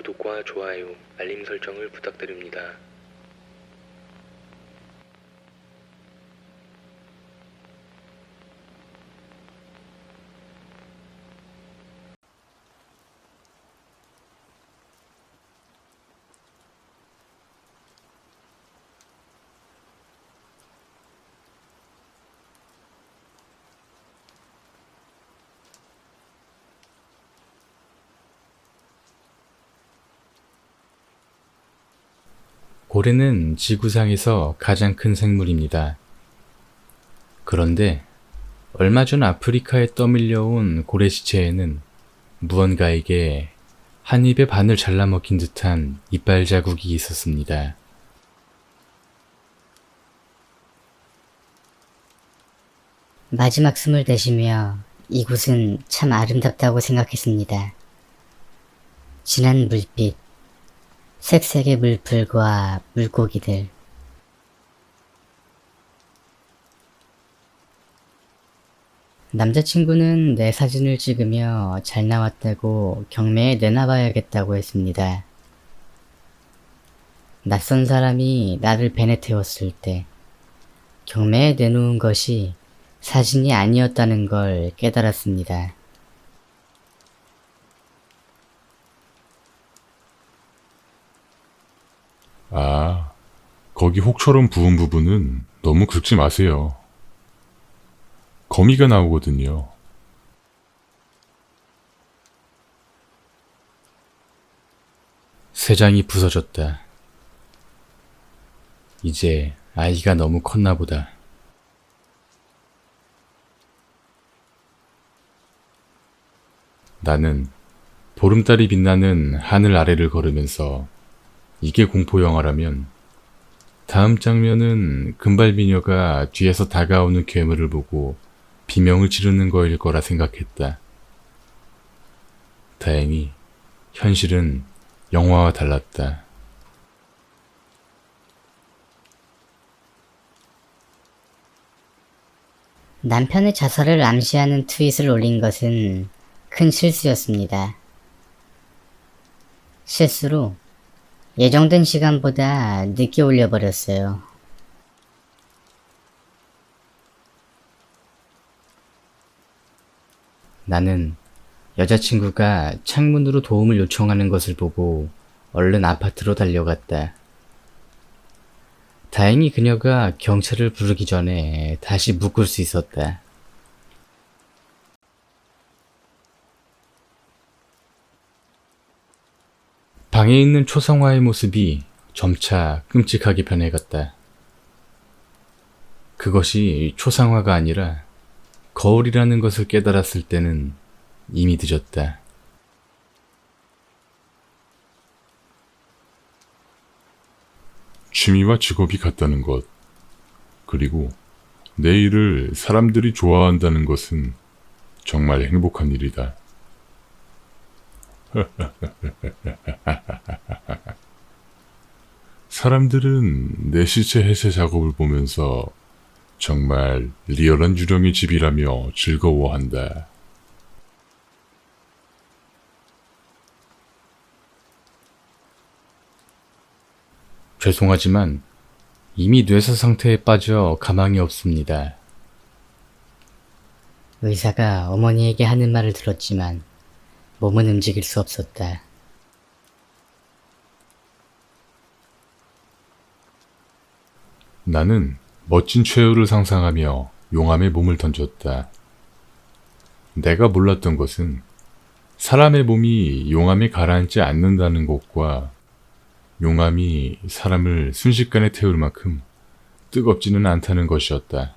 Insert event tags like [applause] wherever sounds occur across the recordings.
구독과 좋아요, 알림 설정을 부탁드립니다. 고래는 지구상에서 가장 큰 생물입니다. 그런데 얼마 전 아프리카에 떠밀려온 고래 시체에는 무언가에게 한 입에 반을 잘라먹힌 듯한 이빨 자국이 있었습니다. 마지막 숨을 내쉬며 이곳은 참 아름답다고 생각했습니다. 진한 물빛, 색색의 물풀과 물고기들, 남자친구는 내 사진을 찍으며 잘 나왔다고 경매에 내놔봐야겠다고 했습니다. 낯선 사람이 나를 벤에 태웠을 때 경매에 내놓은 것이 사진이 아니었다는 걸 깨달았습니다. 아, 거기 혹처럼 부은 부분은 너무 긁지 마세요. 거미가 나오거든요. 세 장이 부서졌다. 이제 아이가 너무 컸나 보다. 나는 보름달이 빛나는 하늘 아래를 걸으면서 이게 공포 영화라면 다음 장면은 금발 미녀가 뒤에서 다가오는 괴물을 보고 비명을 지르는 거일 거라 생각했다. 다행히 현실은 영화와 달랐다. 남편의 자살을 암시하는 트윗을 올린 것은 큰 실수였습니다. 실수로 예정된 시간보다 늦게 올려버렸어요. 나는 여자친구가 창문으로 도움을 요청하는 것을 보고 얼른 아파트로 달려갔다. 다행히 그녀가 경찰을 부르기 전에 다시 묶을 수 있었다. 방에 있는 초상화의 모습이 점차 끔찍하게 변해갔다. 그것이 초상화가 아니라 거울이라는 것을 깨달았을 때는 이미 늦었다. 취미와 직업이 같다는 것, 그리고 내 일을 사람들이 좋아한다는 것은 정말 행복한 일이다. [laughs] 사람들은 내 시체 해체 작업을 보면서 정말 리얼한 유령의 집이라며 즐거워한다. 죄송하지만 이미 뇌사 상태에 빠져 가망이 없습니다. 의사가 어머니에게 하는 말을 들었지만 몸은 움직일 수 없었다. 나는 멋진 최후를 상상하며 용암에 몸을 던졌다. 내가 몰랐던 것은 사람의 몸이 용암에 가라앉지 않는다는 것과 용암이 사람을 순식간에 태울 만큼 뜨겁지는 않다는 것이었다.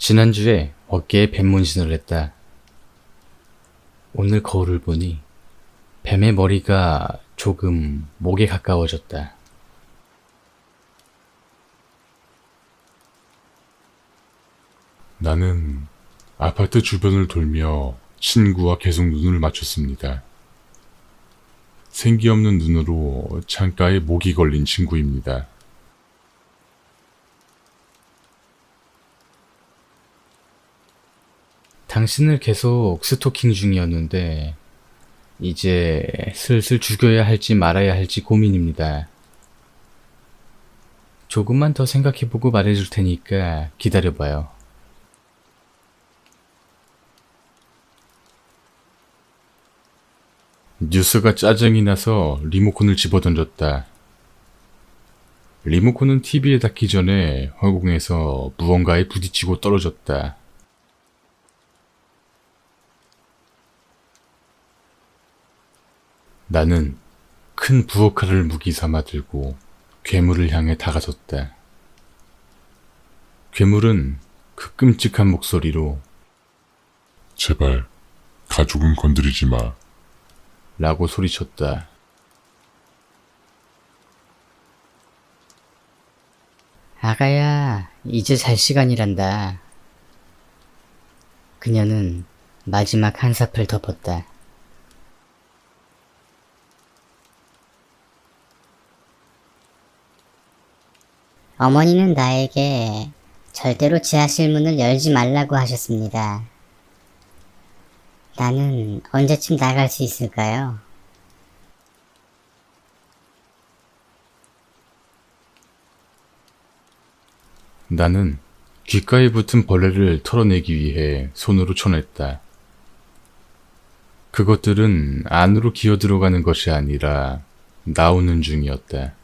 지난주에 어깨에 뱀 문신을 했다. 오늘 거울을 보니 뱀의 머리가 조금 목에 가까워졌다. 나는 아파트 주변을 돌며 친구와 계속 눈을 맞췄습니다. 생기 없는 눈으로 창가에 목이 걸린 친구입니다. 당신을 계속 스토킹 중이었는데, 이제 슬슬 죽여야 할지 말아야 할지 고민입니다. 조금만 더 생각해보고 말해줄 테니까 기다려봐요. 뉴스가 짜증이 나서 리모컨을 집어던졌다. 리모컨은 TV에 닿기 전에 허공에서 무언가에 부딪히고 떨어졌다. 나는 큰 부엌칼을 무기 삼아 들고 괴물을 향해 다가섰다. 괴물은 그 끔찍한 목소리로 제발 가족은 건드리지 마. 라고 소리쳤다. 아가야, 이제 잘 시간이란다. 그녀는 마지막 한삽을 덮었다. 어머니는 나에게 절대로 지하실 문을 열지 말라고 하셨습니다. 나는 언제쯤 나갈 수 있을까요? 나는 귓가에 붙은 벌레를 털어내기 위해 손으로 쳐냈다. 그것들은 안으로 기어 들어가는 것이 아니라 나오는 중이었다.